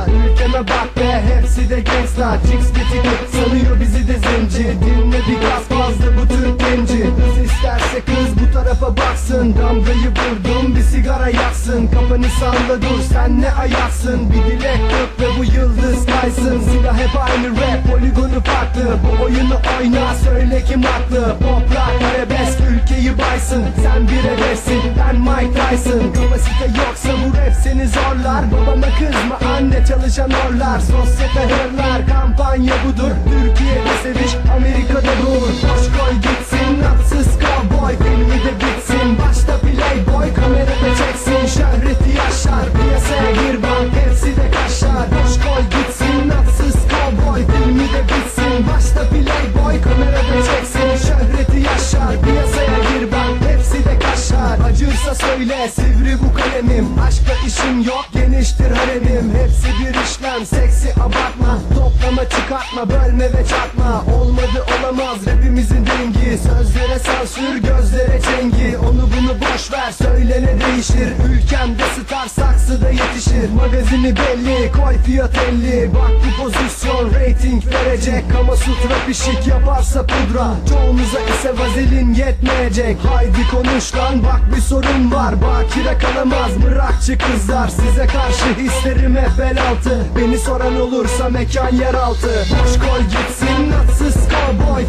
lan Ülkeme bak be hepsi de gangsta Chicks bitik salıyor bizi de zincir. Dinle bir gaz fazla bu tür genci Kız kız bu tarafa baksın. Damgayı vurdum bir sigara yaksın. Kafanı salla dur sen ne ayaksın? Bir dilek tut ve bu yıldız kaysın. Silah hep aynı rap poligonu farklı. Bu oyunu oyna söyle kim haklı. Pop rock arabesk ülkeyi baysın. Sen bir hedefsin ben Mike Tyson. Kapasite yoksa bu rap seni zorlar. Babama kızma anne çalışan orlar Sosyete hırlar kampanya budur. Türkiye'de seviş Amerika'da dur. Boş koy gitsin Acırsa söyle sivri bu kalemim. Aşkla işim yok geniştir haremim Hepsi bir işlem seksi abartma. Toplama çıkartma bölme ve çarpma. Olmadı olamaz rapimizin dengi Sözlere sansür gözlere çengi. Onu söyle ne değişir? Ülkemde star saksıda yetişir. Magazini belli koy fiyat 50 Bak bu pozisyon rating verecek. Kama sutra pişik yaparsa pudra. Çoğunuza ise vazelin yetmeyecek. Haydi konuş lan bak bir sorun var. Bakire kalamaz mırakçı kızlar. Size karşı hislerim hep bel altı. Beni soran olursa mekan yeraltı. Boş koy gitsin natsız cowboy